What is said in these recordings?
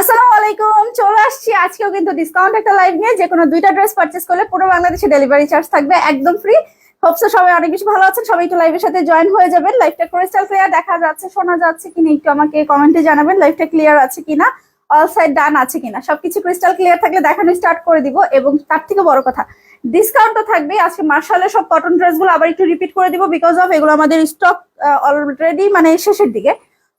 আসসালামু আলাইকুম, চলে আসছি। আজকেও কিন্তু ডিসকাউন্ট একটা লাইভ নিয়ে। যে কোনো দুইটা ড্রেস পারচেস করলে পুরো বাংলাদেশে ডেলিভারি চার্জ থাকবে একদম ফ্রি হোপসো সবাই অনেক বেশি ভালো আছেন। সবাই একটু লাইভের সাথে জয়েন হয়ে যাবেন। লাইভটা ক্রিস্টাল ক্লিয়ার দেখা যাচ্ছে, শোনা যাচ্ছে কিনা, একটু আমাকে কমেন্টে জানাবেন লাইভটা ক্লিয়ার আছে কিনা অল সাইড ডান আছে কিনা। সবকিছু ক্রিস্টাল ক্লিয়ার থাকলে দেখানো স্টার্ট করে দিব। এবং তার থেকে বড় কথা ডিসকাউন্টও থাকবে আজকে মার্শালের সব কটন ড্রেসগুলো আবার একটু রিপিট করে দিব বিকজ অফ এগুলো আমাদের স্টক অলরেডি মানে শেষের দিকে।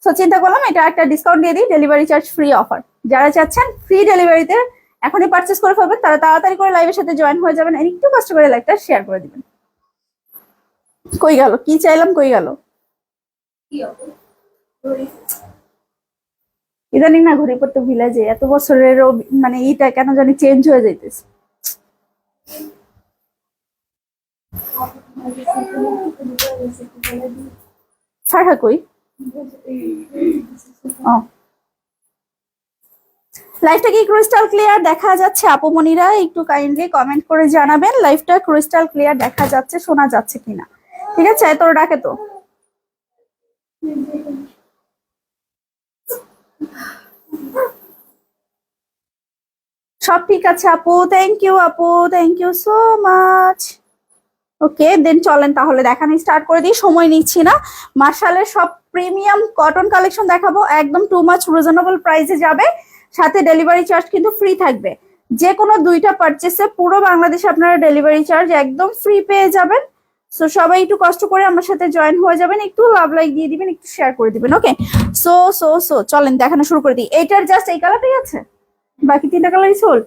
সো চিন্তা করলাম, এটা একটা ডিসকাউন্ট দিয়ে দিই ডেলিভারি চার্জ ফ্রি অফার যারা চাচ্ছেন ফ্রি ডেলিভারিতে এখনই পারচেস করে ফেলবেন, তারা তাড়াতাড়ি করে লাইভের সাথে জয়েন হয়ে যাবেন একটু কষ্ট করে লাইভটা শেয়ার করে দিবেন। কই গেল? কি চাইলাম? কই গেল? ইদানিং না ঘুরে পড়তে ভুলে যে এত বছরের মানে এইটা কেন জানি চেঞ্জ হয়ে যাইতেছে। ফারহা কই? ও। লাইফটা কি ক্রিস্টাল ক্লিয়ার দেখা যাচ্ছে? আপুমনিরা একটু কাইন্ডলি কমেন্ট করে জানাবেন লাইফটা ক্রিস্টাল ক্লিয়ার দেখা যাচ্ছে, শোনা যাচ্ছে কিনা। ঠিক আছে তোর ডাকে তো। সব ঠিক আছে আপু থ্যাংক ইউ আপু thank you so much okay then চলেন তাহলে, দেখানো স্টার্ট করে দিই, সময় নিচ্ছি না। মার্শালের সব প্রিমিয়াম কটন কালেকশন দেখাবো, একদম টু মাচ রিজনেবল প্রাইসে যাবে, সাথে ডেলিভারি চার্জ কিন্তু ফ্রি থাকবে। যে কোনো দুইটা পারচেসে পুরো বাংলাদেশে আপনারা ডেলিভারি চার্জ একদম ফ্রি পেয়ে যাবেন। সো সবাই একটু কষ্ট করে আমার সাথে জয়েন হয়ে যাবেন, একটু লাভ লাইক দিয়ে দিবেন, একটু শেয়ার করে দিবেন ওকে সো সো সো চলেন দেখানো শুরু করে দিই। এইটার জাস্ট এই কালারটাই আছে? বাকি তিনটা কালারই সোল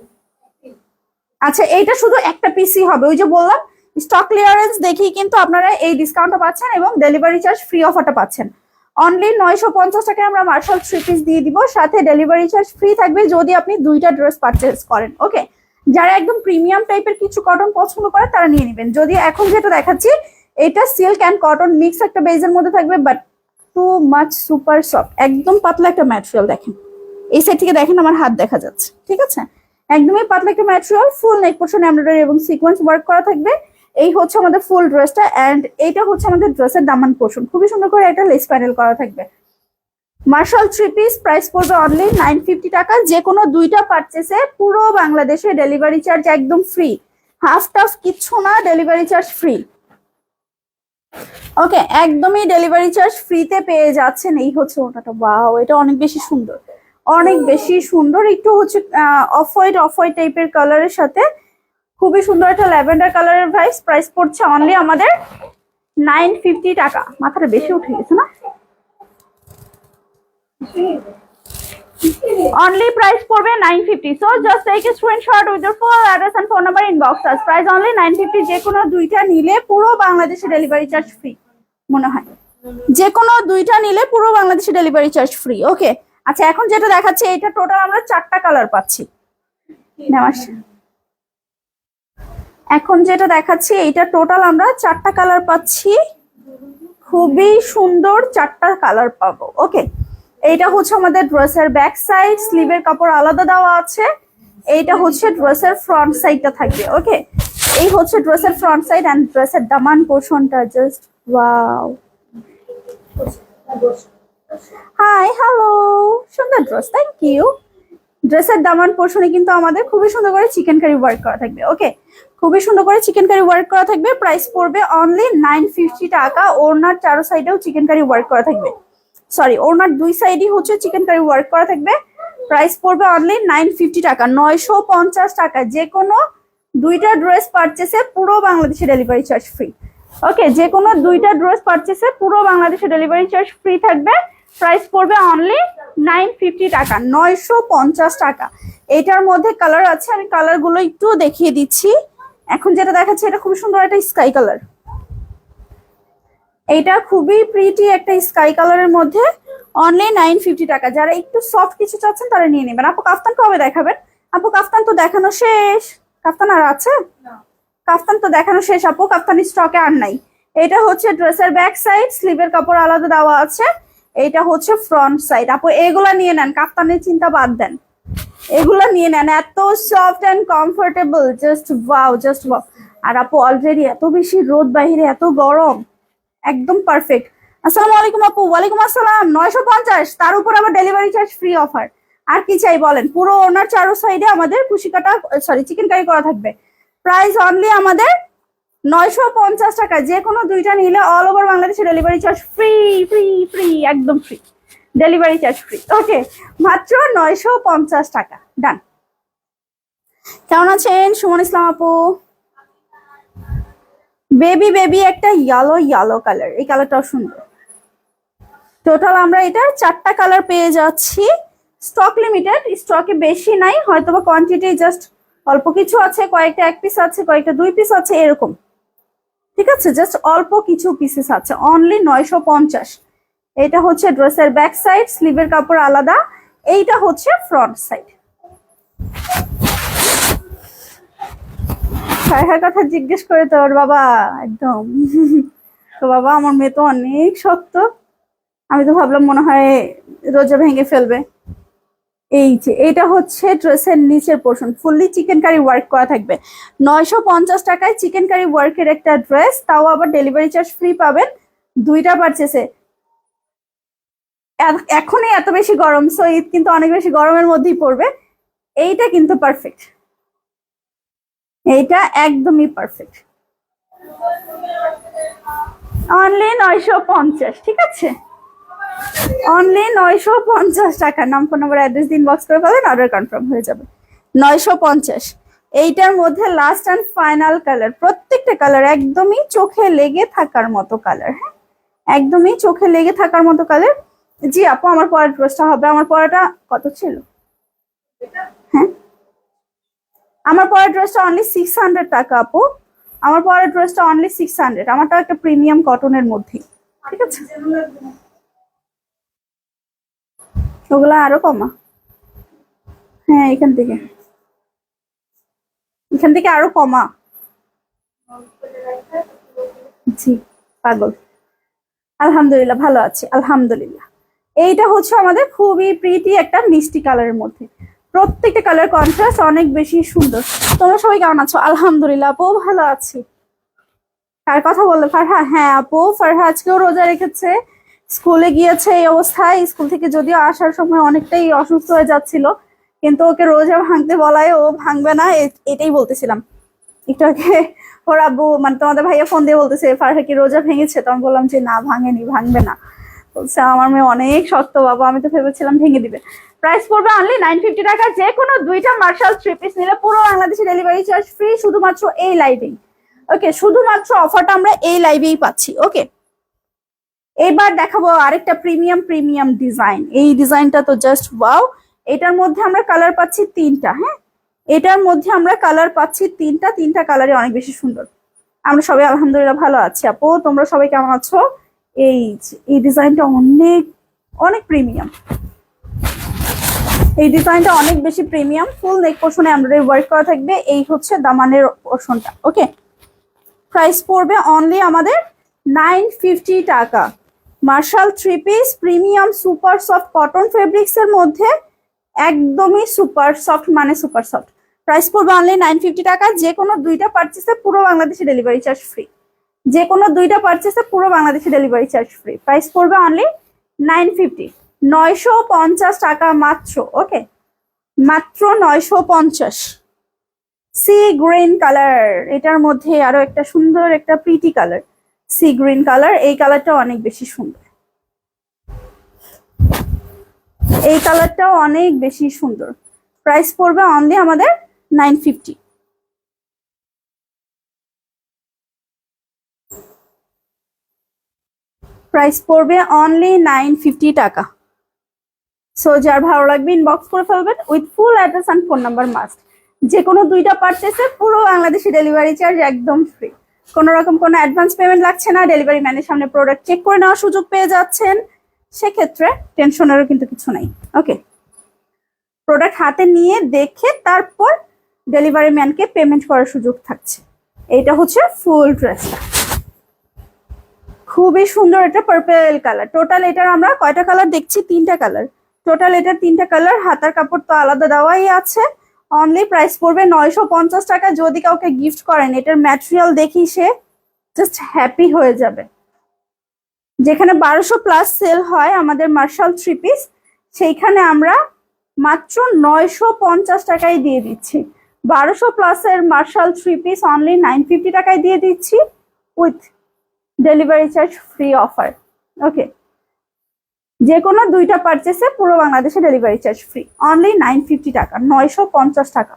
আচ্ছা এইটা শুধু একটা পিসি হবে, ওই যে বললাম স্টক ক্লিয়ারেন্স দেখেই কিন্তু আপনারা এই ডিসকাউন্টটা পাচ্ছেন এবং ডেলিভারি চার্জ ফ্রি অফারটা পাচ্ছেন। অনলি নয়শো পঞ্চাশ টাকায় আমরা মার্শাল থ্রি পিস দিয়ে দিব। সাথে ডেলিভারি চার্জ ফ্রি থাকবে যদি আপনি দুইটা ড্রেস পারচেস করেন ওকে যারা একদম প্রিমিয়াম টাইপের কিছু কটন পছন্দ করে, তারা নিয়ে নেবেন। যদি এখন যেটা দেখাচ্ছি, এটা সিল্ক অ্যান্ড কটন মিক্স একটা বেজের মধ্যে থাকবে but too much super soft একদম পাতলা একটা ম্যাটেরিয়াল দেখেন। এই সাইড থেকে দেখেন আমার হাত দেখা যাচ্ছে, ঠিক আছে? একদমই পাতলা একটা material full neck portion embroidery এবং সিকোয়েন্স ওয়ার্ক করা থাকবে। এই হচ্ছে আমাদের ফুল ড্রেসটা এন্ড এইটা হচ্ছে আমাদের ড্রেসের দামান পোর্শন খুবই সুন্দর করে একটা লেস প্যানেল করা থাকবে। মার্শাল থ্রি পিস প্রাইস পড়বে অনলি নাইন ফিফটি টাকা। যে কোনো দুইটা পারচেসে পুরো বাংলাদেশে ডেলিভারি চার্জ একদম ফ্রি হাফ টাফ কিচ্ছু না ডেলিভারি চার্জ ফ্রি ওকে একদমই ডেলিভারি চার্জ ফ্রিতে পেয়ে যাচ্ছেন। এই হচ্ছে ওটাটা ওয়াও এটা অনেক বেশি সুন্দর। অনেক বেশি সুন্দর। একটু হচ্ছে অফ হোয়াইট অফ হোয়াইট টাইপের কালারের সাথে খুবই সুন্দর একটা ল্যাভেন্ডার কালারের প্রাইস প্রাইস পড়ছে অনলি আমাদের নাইন ফিফটি টাকা। মাথাটা বেশি উঠে গেছে না? Only price পড়বে 950 so just take a screenshot with your full address and phone number inbox us price only 950 যে কোনো দুইটা নিলে পুরো বাংলাদেশে ডেলিভারি চার্জ ফ্রি মনে হয়। যে কোনো দুইটা নিলে পুরো বাংলাদেশে ডেলিভারি চার্জ ফ্রি ওকে আচ্ছা এখন যেটা দেখাচ্ছে, এটা টোটাল আমরা চারটা কালার পাচ্ছি। নেওয়ার এখন যেটা দেখাচ্ছি, এইটা টোটাল আমরা চারটা কালার পাচ্ছি। খুবই সুন্দর চারটা কালার পাবো ওকে এইটা হচ্ছে আমাদের ড্রেসের ব্যাক সাইড স্লিভের কাপড় আলাদা দেওয়া আছে। এইটা হচ্ছে ড্রেসের ফ্রন্ট সাইডটা থাকবে ওকে এই হচ্ছে ড্রেসের ফ্রন্ট সাইড অ্যান্ড ড্রেসের দামান পোর্শনটা জাস্ট ওয়াও হাই হ্যালো সুন্দর ড্রেস থ্যাংক ইউ ড্রেসের দামান পোর্শনে কিন্তু আমাদের খুবই সুন্দর করে চিকেন কারি ওয়ার্ক করা থাকবে ওকে খুবই সুন্দর করে চিকেন কারি ওয়ার্ক করা থাকবে প্রাইস পড়বে অনলি নাইন ফিফটি টাকা, ওড়নার চারো সাইডেও চিকেন কারি ওয়ার্ক করা থাকবে। সরি ওনার দুই সাইডই হচ্ছে চিকেন কারি ওয়ার্ক করা থাকবে প্রাইস পড়বে অনলি নাইন ফিফটি টাকা, নয়শো পঞ্চাশ টাকা যে কোনো দুইটা ড্রেস পারচেসে পুরো বাংলাদেশে ডেলিভারি চার্জ ফ্রি ওকে যে কোনো দুইটা ড্রেস পারচেসে পুরো বাংলাদেশে ডেলিভারি চার্জ ফ্রি থাকবে প্রাইস পড়বে অনলি নাইন ফিফটি টাকা নয়শো পঞ্চাশ টাকা। এটার মধ্যে কালার আছে আমি কালারগুলো একটু দেখিয়ে দিচ্ছি। এখন যেটা দেখাচ্ছে এটা খুব সুন্দর একটা স্কাই কালার এইটা খুবই প্রিটি একটা স্কাই কালারের মধ্যে অনলি নাইন ফিফটি টাকা। যারা একটু সফট কিছু চাচ্ছেন তারা নিয়ে নেবেন। আপু কাফতান কবে দেখাবেন? আপু কাফতান তো দেখানো শেষ। কাফতান আর আছে? কাফতান তো দেখানো শেষ আপু। কাফতান স্টকে আর নাই। এটা হচ্ছে ড্রেসের ব্যাক সাইড স্লিভের কাপড় আলাদা দেওয়া আছে। এইটা হচ্ছে ফ্রন্ট সাইড আপু, এগুলা নিয়ে নেন কাপ্তানের চিন্তা বাদ দেন। এগুলা নিয়ে নেন, এত soft and comfortable just wow just wow আর আপু অলরেডি এত বেশি রোদ বাহিরে, এত গরম, একদম পারফেক্ট আসসালামু আলাইকুম আপু, ওয়ালাইকুম আসসালাম, নয়শো পঞ্চাশ, তার উপর আবার ডেলিভারি চার্জ ফ্রি অফার আর কি চাই বলেন, পুরো ওনার চারো সাইডে আমাদের কুশি কাটা সরি চিকেন কারি করা থাকবে। প্রাইস অনলি আমাদের নয়শো পঞ্চাশ টাকা। যে কোনো দুইটা নিলে অল ওভার বাংলাদেশে delivery charge free free free একদম free delivery charge free okay মাত্র নয়শো পঞ্চাশ টাকা। ডান কেমন আছেন? সুমন ইসলাম আপু? বেবি বেবি একটা ইয়েলো ইয়েলো কালার এই কালারটাও সুন্দর। টোটাল আমরা এটা চারটা কালার পেয়ে যাচ্ছি। স্টক লিমিটেড স্টকে বেশি নাই হয়তো বা কোয়ান্টিটি জাস্ট অল্প কিছু আছে, কয়েকটা এক পিস আছে, কয়েকটা দুই পিস আছে, এরকম। ঠিক আছে? জাস্ট অল্প কিছু পিসেস আছে। অনলি নয়শো পঞ্চাশ। এটা হচ্ছে ড্রেসের ব্যাক সাইড স্লিভের কাপড় আলাদা। এইটা হচ্ছে ফ্রন্ট সাইড কথা জিজ্ঞেস করে তোর বাবা, একদম। তো বাবা, আমার মেয়ে তো অনেক শক্ত। আমি তো ভাবলাম মনে হয় রোজা ভেঙে ফেলবে। এই যে, এটা হচ্ছে ড্রেসের নিচের portion fully chicken curry work করা থাকবে। নয়শো পঞ্চাশ টাকায় চিকেন কারি ওয়ার্কের একটা ড্রেস তাও আবার ডেলিভারি চার্জ ফ্রি পাবেন। দুইটা পারচেসে এখনই এত বেশি গরম সো ঈদ কিন্তু অনেক বেশি গরমের মধ্যেই পড়বে। এইটা কিন্তু পারফেক্ট এইটা একদমই পারফেক্ট অনলি নয়শো পঞ্চাশ, ঠিক আছে? অনলি নয়শো পঞ্চাশ টাকা। নাম নাম্বার অ্যাড্রেস দিন বক্স করে পাবেন অর্ডার কনফার্ম হয়ে যাবে। নয়শো পঞ্চাশ। এইটার মধ্যে লাস্ট অ্যান্ড ফাইনাল কালার প্রত্যেকটা কালার একদমই চোখে লেগে থাকার মতো কালার হ্যাঁ? একদমই চোখে লেগে থাকার মতো কালার জি আপু, আমার পরের ড্রেসটা হবে। আমার পরাটা কত ছিল? হ্যাঁ? আমার পরের ড্রেসটা অনলি সিক্স হান্ড্রেড টাকা আপু। আমার পরের ড্রেসটা অনলি সিক্স হান্ড্রেড আমারটা একটা প্রিমিয়াম কটনের মধ্যে ঠিক আছে? ওগুলা আরও কমা। হ্যাঁ এখান থেকে। এখান থেকে আরও কমা। জি, পাগল। আলহামদুলিল্লাহ, ভালো আছি, আলহামদুলিল্লাহ। এইটা হচ্ছে আমাদের খুবই প্রীতি একটা মিষ্টি কালারের মধ্যে। প্রত্যেকটা কালার কন্ট্রাস্ট অনেক বেশি সুন্দর। তোমরা সবাই কেমন আছো? আলহামদুলিল্লাহ, আপু ভালো আছি। কার কথা বলল ফারহা হ্যাঁ আপু ফারহা আজকেও রোজা রেখেছে। স্কুলে গিয়েছে এই অবস্থায়। স্কুল থেকে যদিও আসার সময় অনেকটাই অসুস্থ হয়ে যাচ্ছিল, কিন্তু ওকে রোজা ভাঙতে বলায় ও ভাঙবে না এটাই বলতেছিলাম। একটু আগে ওর আব্বু মানে তোমাদের ভাইয়া ফোন দিয়ে বলতেছে ফারহা কি রোজা ভেঙেছে? তখন বললাম যে, না, ভাঙেনি, ভাঙবে না। বলছে, আমার মেয়ে অনেক শক্ত বাবা, আমি তো ভেবেছিলাম ভেঙে দিবে। প্রাইস পড়বে অনলি নাইন ফিফটি টাকা যে কোনো দুইটা মার্শাল থ্রি পিস নিলে পুরো বাংলাদেশে ডেলিভারি চার্জ ফ্রি শুধুমাত্র এই লাইভেই ওকে শুধুমাত্র অফারটা আমরা এই লাইভেই পাচ্ছি। ওকে এবার দেখাবো আরেকটা প্রিমিয়াম প্রিমিয়াম ডিজাইন এই ডিজাইনটা তো জাস্ট ওয়াও এটার মধ্যে আমরা কালার পাচ্ছি তিনটা হ্যাঁ? এটার মধ্যে আমরা কালার পাচ্ছি তিনটা তিনটা কালারই অনেক বেশি সুন্দর। আমরা সবাই আলহামদুলিল্লাহ ভালো আছি, আপু। তোমরা সবাই কেমন আছো? এই এই ডিজাইনটা অনেক অনেক প্রিমিয়াম এই ডিজাইনটা অনেক বেশি প্রিমিয়াম ফুল নেক পোর্শনে এমব্রয়ডারি ওয়ার্ক করা থাকবে। এই হচ্ছে দামানের পোর্শনটা ওকে প্রাইস পড়বে অনলি আমাদের নাইন ফিফটি টাকা। Marshal three piece premium super soft cotton fabrics এর মধ্যে একদমই সুপার সফট মানে সুপার সফট প্রাইস পড়বে অনলি নাইন ফিফটি টাকা। যে কোনো দুইটা পার্চেসে পুরো বাংলাদেশে ডেলিভারি চার্জ ফ্রি যে কোনো দুইটা পার্চেসে পুরো বাংলাদেশে ডেলিভারি চার্জ ফ্রি প্রাইস পড়বে অনলি নাইন ফিফটি নয়শো পঞ্চাশ টাকা মাত্র ওকে মাত্র নয়শো পঞ্চাশ। সি গ্রিন কালার এটার মধ্যে আরও একটা সুন্দর একটা pretty colour sea green colour, এই কালারটা অনেক বেশি সুন্দর। এই কালারটাও অনেক বেশি সুন্দর। প্রাইস পড়বে অনলি আমাদের নাইন ফিফটি প্রাইস পড়বে অনলি নাইন ফিফটি টাকা। সো যার ভালো লাগবে ইনবক্স করে ফেলবেন with full address and phone number must যে কোনো দুইটা পারচেসে পুরো বাংলাদেশি ডেলিভারি চার্জ একদম ফ্রি কোনো রকম কোনো অ্যাডভান্স পেমেন্ট লাগছে না ডেলিভারি ম্যানের সামনে প্রোডাক্ট চেক করে নেওয়ার সুযোগ পেয়ে যাচ্ছেন, সেক্ষেত্রে টেনশনেরও কিন্তু কিছু নাই। ওকে প্রোডাক্ট হাতে নিয়ে দেখে তারপর ডেলিভারি ম্যানকে পেমেন্ট করার সুযোগ থাকছে। এইটা হচ্ছে ফুল ড্রেসটা খুবই সুন্দর এটা পার্পেল কালার টোটাল এটার আমরা কয়টা কালার দেখছি? তিনটা কালার টোটাল এটার তিনটা কালার হাতার কাপড় তো আলাদা দেওয়াই আছে। অনলি প্রাইস পড়বে নয়শো পঞ্চাশ টাকা। যদি কাউকে গিফট করেন, এটার ম্যাটেরিয়াল দেখি সে জাস্ট হ্যাপি হয়ে যাবে। যেখানে বারোশো প্লাস সেল হয় আমাদের মার্শাল থ্রি পিস সেইখানে আমরা মাত্র নয়শো পঞ্চাশ টাকায় দিয়ে দিচ্ছি। বারোশো প্লাসের Marshal three piece only nine fifty টাকায় দিয়ে দিচ্ছি with delivery charge free offer okay যে কোনো দুইটা পারচেসে পুরো বাংলাদেশে delivery charge free only nine fifty টাকা, নয়শো পঞ্চাশ টাকা।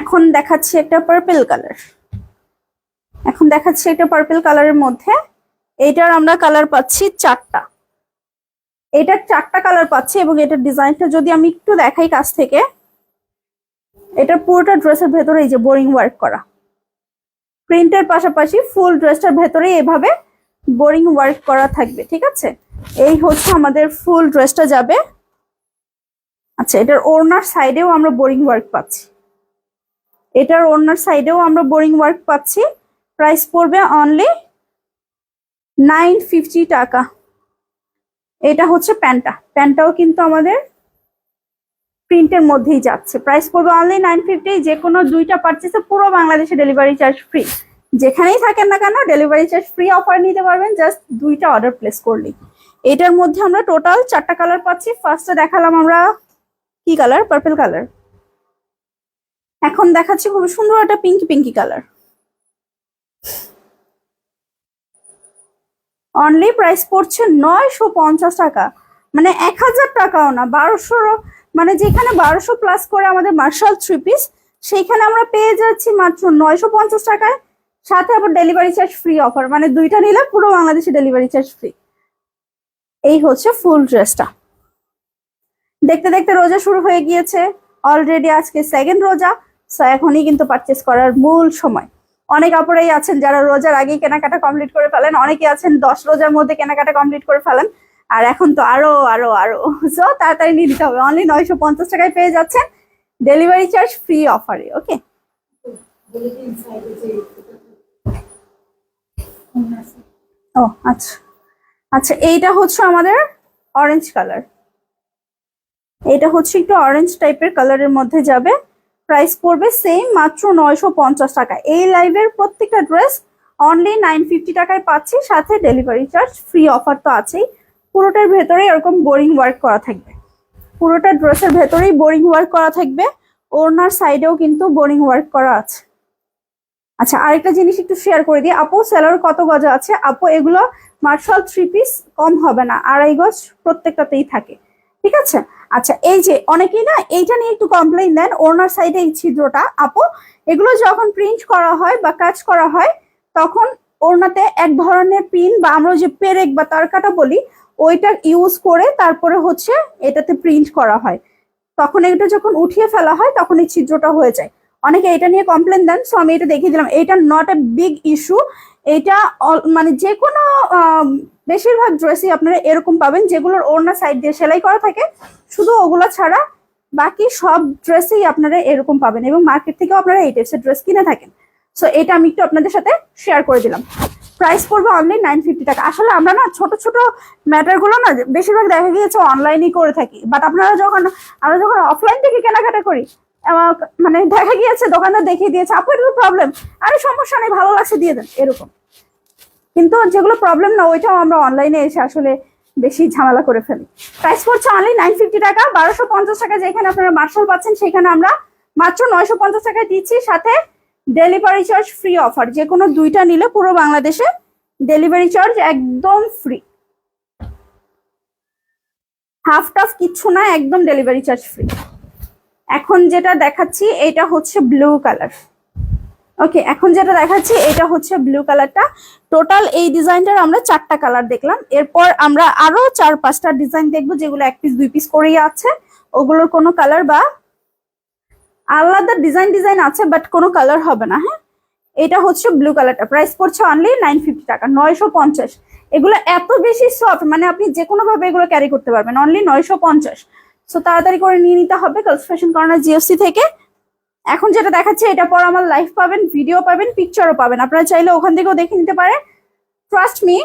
এখন দেখাচ্ছি একটা পার্পেল কালার এখন দেখাচ্ছি একটা পার্পেল কালারের মধ্যে, এইটার আমরা কালার পাচ্ছি চারটা। এটার চারটা কালার পাচ্ছি এবং এটার ডিজাইনটা যদি আমি একটু দেখাই কাছ থেকে, এটার পুরোটা ড্রেসের ভেতরে এই যে বোরিং ওয়ার্ক করা। প্রিন্টের পাশাপাশি ফুল ড্রেসটার ভেতরে এভাবে বোরিং ওয়ার্ক করা থাকবে, ঠিক আছে? এই হচ্ছে আমাদের ফুল ড্রেসটা যাবে। আচ্ছা এটার ওড়নার সাইডেও আমরা বোরিং ওয়ার্ক পাচ্ছি। এটার ওড়নার সাইডেও আমরা বোরিং ওয়ার্ক পাচ্ছি। প্রাইস পড়বে অনলি নাইন ফিফটি টাকা। এটা হচ্ছে প্যান্টটা। প্যান্টটাও কিন্তু আমাদের প্রিন্টের মধ্যেই যাচ্ছে। প্রাইস পড়বে অনলি নাইন ফিফটি যে কোনো দুইটা পারচেসে পুরো বাংলাদেশে ডেলিভারি চার্জ ফ্রি যেখানেই থাকেন না কেন ডেলিভারি চার্জ ফ্রি অফার নিতে পারবেন জাস্ট দুইটা অর্ডার প্লেস করলেই। এটার মধ্যে আমরা টোটাল চারটা কালার পাচ্ছি। ফার্স্টে দেখালাম আমরা কি কালার পার্পল কালার এখন দেখাচ্ছি খুব সুন্দর একটা pinky pinky colour only price পড়ছে নয়শো পঞ্চাশ টাকা। মানে এক হাজার টাকাও না বারোশো মানে যেখানে বারোশো প্লাস করে আমাদের মার্শাল থ্রি পিস সেইখানে আমরা পেয়ে যাচ্ছি মাত্র নয়শো পঞ্চাশ টাকায়। সাথে আবার ডেলিভারি চার্জ ফ্রি অফার মানে দুইটা নিলে পুরো বাংলাদেশে ডেলিভারি চার্জ ফ্রি এই হচ্ছে ফুল ড্রেসটা দেখতে দেখতে রোজা শুরু হয়ে গিয়েছে। অলরেডি আজকে সেকেন্ড রোজা সো এখনই কিন্তু পারচেস করার মূল সময়। অনেক অপরাই আছেন যারা রোজার আগেই কেনাকাটা কমপ্লিট করে ফেলেন অনেকে আছেন দশ রোজার মধ্যে কেনাকাটা কমপ্লিট করে ফেলেন। আর এখন তো আরও আরও আরও। সো তাড়াতাড়ি নিয়ে দিতে হবে। অনলি নয়শো পঞ্চাশ টাকায় পেয়ে যাচ্ছেন। ডেলিভারি চার্জ ফ্রি অফারে ওকে ও আচ্ছা। আচ্ছা এইটা হচ্ছে আমাদের অরেঞ্জ কালার এটা হচ্ছে একটু অরেঞ্জ টাইপের কালারের মধ্যে যাবে। প্রাইস পড়বে সেম মাত্র নয়শো পঞ্চাশ টাকা। এই লাইভের প্রত্যেকটা ড্রেস অনলি নাইন ফিফটি টাকায় পাচ্ছি। সাথে ডেলিভারি চার্জ ফ্রি অফার তো আছেই। পুরোটার ভেতরে এরকম বোরিং ওয়ার্ক করা থাকবে। পুরোটা ড্রেসের ভেতরেই বোরিং ওয়ার্ক করা থাকবে। ওড়নার সাইডেও কিন্তু বোরিং ওয়ার্ক করা আছে। আচ্ছা আরেকটা জিনিস একটু শেয়ার করে দিই। আপু সেলার কত গজ আছে? আপু, এগুলো মার্শাল থ্রি পিস কম হবে না, আড়াই গজ প্রত্যেকটাতেই থাকে। ঠিক আছে? আচ্ছা এই যে অনেকেই না এইটা নিয়ে একটু কমপ্লেন দেন ওনার সাইডে এই ছিদ্রটা। আপু, এগুলো যখন প্রিন্ট করা হয় বা কাজ করা হয়, তখন ওড়নাতে এক ধরনের পিন বা আমরা যে পেরেক বা তারকাটা বলি, ওইটা ইউজ করে তারপরে হচ্ছে এটাতে প্রিন্ট করা হয়। তখন এটা যখন উঠিয়ে ফেলা হয়, তখন এই ছিদ্রটা হয়ে যায়। অনেকে এটা নিয়ে কমপ্লেন দেন সো আমি এটা দেখিয়ে দিলাম। এটা নট এ বিগ ইস্যু এটা মানে যে কোনো বেশিরভাগ ড্রেসই আপনারা এরকম পাবেন, যেগুলোর ওড়না সাইড দিয়ে সেলাই করা থাকে। শুধু ওগুলো ছাড়া বাকি সব ড্রেসেই আপনারা এরকম পাবেন এবং মার্কেট থেকেও আপনারা এই টাইপসের ড্রেস কিনে থাকেন। সো এটা আমি একটু আপনাদের সাথে শেয়ার করে দিলাম। প্রাইস পড়বে অনলাইন নাইন ফিফটি টাকা। আসলে আমরা না ছোট ছোট ম্যাটারগুলো না বেশিরভাগ দেখা গিয়েছে অনলাইনেই করে থাকি। বাট আপনারা যখন, আমরা যখন অফলাইন থেকে কেনাকাটা করি মানে দেখা গিয়েছে দোকানদার দেখিয়ে দিয়েছে, আপু, এটা প্রবলেম আরে, সমস্যা নেই, ভালো লাগছে, দিয়ে দেন। এরকম। কিন্তু যেগুলো প্রবলেম না, ওইটাও আমরা অনলাইনে এসে আসলে বেশি ঝামেলা করে ফেলি। প্রাইস পড়ছে অনলি নাইন ফিফটি টাকা, বারোশো পঞ্চাশ টাকা যেখানে আপনারা মার্শাল পাচ্ছেন, সেখানে আমরা মাত্র নয়শো পঞ্চাশ টাকায় দিচ্ছি। সাথে ডেলিভারি চার্জ ফ্রি অফার যে কোনো দুইটা নিলে পুরো বাংলাদেশে ডেলিভারি চার্জ একদম ফ্রি হাফ টাফ কিচ্ছু না, একদম ডেলিভারি চার্জ ফ্রি এখন যেটা দেখাচ্ছি, এটা হচ্ছে ব্লু কালার ওকে এখন যেটা দেখাচ্ছি, এটা হচ্ছে ব্লু কালারটা টোটাল এই ডিজাইনটার আমরা চারটা কালার দেখলাম। এরপর আমরা আরও চার পাঁচটা ডিজাইন দেখব, যেগুলো এক পিস দুই পিস করেই আছে। ওগুলোর কোনো কালার বা আলাদা ডিজাইন ডিজাইন আছে বাট কোনো কালার হবে না হ্যাঁ? এটা হচ্ছে ব্লু কালারটা প্রাইস পড়ছে অনলি নাইন ফিফটি টাকা, নয়শো পঞ্চাশ। এগুলো এত বেশি সফট মানে আপনি যে কোনো ভাবে এগুলো ক্যারি করতে পারবেন অনলি নয়শো পঞ্চাশ। সো তাড়াতাড়ি করে নিয়ে নিতে হবে গার্লস ফ্যাশন কর্নার জিওসি থেকে। এখন যেটা দেখাচ্ছে, এটা পর আমার লাইভ পাবেন ভিডিও পাবেন পিকচারও পাবেন। আপনারা চাইলে ওখান থেকেও দেখে নিতে পারে। ট্রাস্ট মি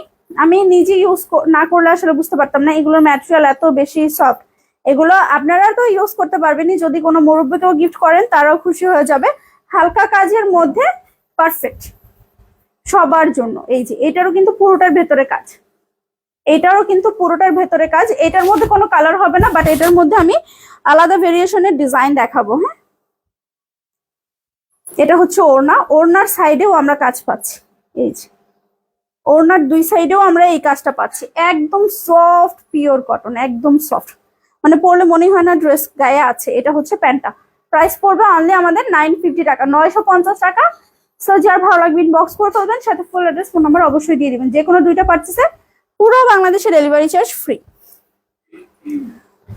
আমি নিজে ইউজ না করলে আসলে বুঝতে পারতাম না, এগুলোর ম্যাটেরিয়াল এত বেশি সফট এগুলো আপনারা তো ইউজ করতে পারবেনই। যদি কোনো মুরব্বীকেও গিফট করেন, তারাও খুশি হয়ে যাবে। হালকা কাজের মধ্যে পারফেক্ট সবার জন্য। এই যে, এটারও কিন্তু পুরোটার ভেতরে কাজ। এটারও কিন্তু পুরোটার ভেতরে কাজ। এটার মধ্যে কোনো কালার হবে না বাট এটার মধ্যে আমি আলাদা ভেরিয়েশনের ডিজাইন দেখাবো হ্যাঁ? এটা হচ্ছে ওড়না। ওড়নার সাইডেও আমরা কাজ পাচ্ছি। এই যে, ওড়নার দুই সাইডেও আমরা এই কাজটা পাচ্ছি। একদম সফট পিওর কটন একদম সফট মানে পরলে মনে হয় না ড্রেস গায়ে আছে, এটা হচ্ছে প্যান্টটা। প্রাইস পড়বে অনলি আমাদের নাইন ফিফটি টাকা, নয়শো পঞ্চাশ টাকা। সো যার ভালো লাগবে ইনবক্স করে ফেলবেন, সাথে ফুল অ্যাড্রেস ফোন নাম্বার অবশ্যই দিয়ে দিবেন। যে কোনো দুইটা পার্চেসে পুরো বাংলাদেশে ডেলিভারি চার্জ ফ্রি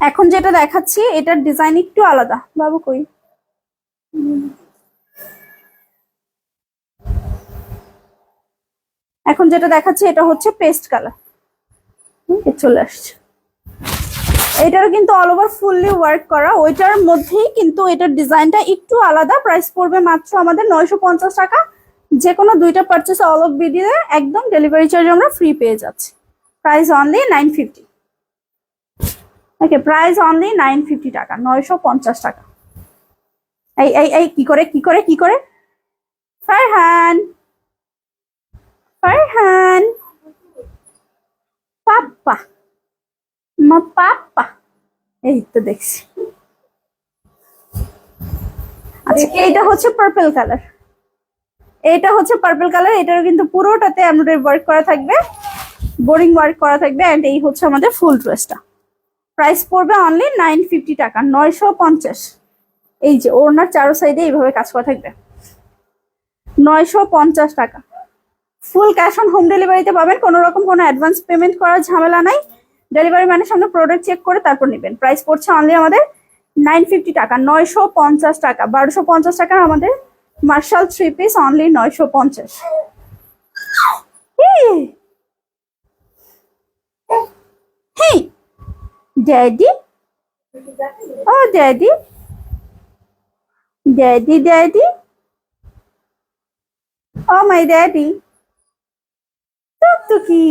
এখন যেটা দেখাচ্ছি, এটার ডিজাইন একটু আলাদা। বাবু কই? এখন যেটা দেখাচ্ছি, এটা হচ্ছে পেস্ট কালার চলে আসছে। এটারও কিন্তু অল ওভার ফুললি ওয়ার্ক করা। ওইটার মধ্যেই কিন্তু এটার ডিজাইনটা একটু আলাদা। প্রাইস পড়বে মাত্র আমাদের নয়শো পঞ্চাশ টাকা। যে কোনো দুইটা পারচেস অল অফ বিডিয়ে একদম ডেলিভারি চার্জ আমরা ফ্রি পেয়ে যাচ্ছি। Price only nine fifty okay price only nine fifty টাকা, নয়শো পঞ্চাশ টাকা। এই এই এই, কি করে কি করে কি করে? ফারহান। ফারহান। পাপ্পা। মা পাপ্পা এই তো দেখছি। আচ্ছা এইটা হচ্ছে পার্পল কালার এটা হচ্ছে পার্পল কালার এটারও কিন্তু পুরোটাতে এমব্রয়ডারি ওয়ার্ক করা থাকবে। বোরিং ওয়ার্ক করা থাকবে অ্যান্ড এই হচ্ছে আমাদের ফুল ড্রেসটা প্রাইস পড়বে অনলি নাইন ফিফটি টাকা নয়শো পঞ্চাশ। এই যে ওড়নার চারো সাইডে এইভাবে কাজ করা থাকবে। নয়শো পঞ্চাশ টাকা। ফুল ক্যাশ অন হোম ডেলিভারিতে পাবেন কোনো রকম কোনো অ্যাডভান্স পেমেন্ট করার ঝামেলা নাই। ডেলিভারি ম্যানের সামনে প্রোডাক্ট চেক করে তারপর নেবেন। প্রাইস পড়ছে অনলি আমাদের নাইন ফিফটি টাকা, নয়শো পঞ্চাশ টাকা, বারোশো পঞ্চাশ টাকার আমাদের মার্শাল থ্রি পিস অনলি নয়শো পঞ্চাশ। Daddy oh daddy daddy daddy oh my daddy টুকটুকি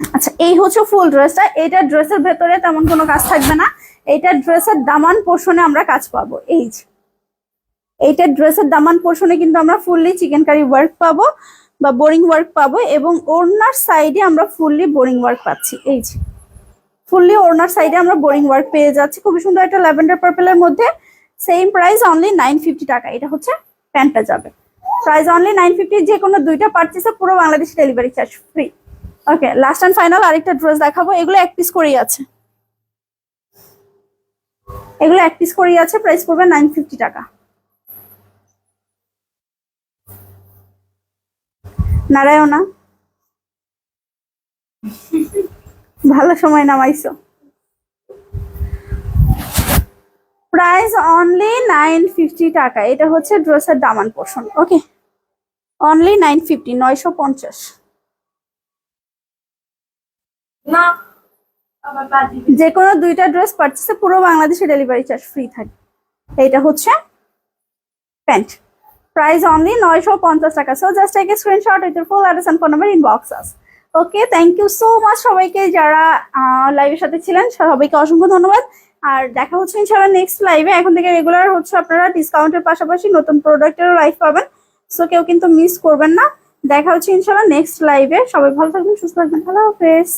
আচ্ছা এই হচ্ছে ফুল ড্রেসটা এটা ড্রেসের ভেতরে তেমন কোনো কাজ থাকবে না। এটা ড্রেসের দামান পোর্শনে আমরা কাজ পাবো। এই এইটা ড্রেসের দামান পোর্শনে কিন্তু আমরা ফুললি চিকেন কারি ওয়ার্ক পাবো বা বোরিং ওয়ার্ক পাবো এবং ওড়নার সাইডে আমরা ফুললি বোরিং ওয়ার্ক পাচ্ছি। এই যে। ফুললি ওড়নার সাইডে আমরা বোরিং ওয়ার্ক পেয়ে যাচ্ছি। খুবই সুন্দর একটা ল্যাভেন্ডার পার্পেলের মধ্যে। Same price only nine fifty টাকা। এটা হচ্ছে প্যান্টটা যাবে। প্রাইস অনলি নাইন ফিফটি যে কোনো দুইটা পার্চেসে পুরো Bangladesh delivery charge free okay last and final আরেকটা ড্রেস দেখাবো। এগুলো এক পিস করেই আছে। এগুলো এক পিস করেই আছে প্রাইস পড়বে নাইন ফিফটি টাকা। নারায়ণা, ভালো সময় নামাইছো। প্রাইস অনলি নাইন ফিফটি টাকা। এটা হচ্ছে ড্রেসের দামান portion okay only nine fifty নয়শো পঞ্চাশ। না। যে কোনো দুইটা ড্রেস পার্চেসে পুরো বাংলাদেশে ডেলিভারি চার্জ ফ্রি থাকে। এইটা হচ্ছে প্যান্ট। প্রাইস অনলি নয়শো পঞ্চাশ টাকা। So just take screenshot with full address and phone number inbox us okay thank you so much সবাইকে যারা লাইভের সাথে ছিলেন। সবাইকে অসংখ্য ধন্যবাদ। আর দেখা হচ্ছে ইনশাআল্লাহ নেক্সট লাইভে এখন থেকে রেগুলার হচ্ছে আপনারা ডিসকাউন্টের পাশাপাশি নতুন প্রোডাক্টেরও লাইভ পাবেন। সো কেউ কিন্তু মিস করবেন না। দেখা হচ্ছে ইনশাআল্লাহ নেক্সট লাইভে সবাই ভালো থাকবেন সুস্থ থাকবেন। হ্যালো হাফেজ।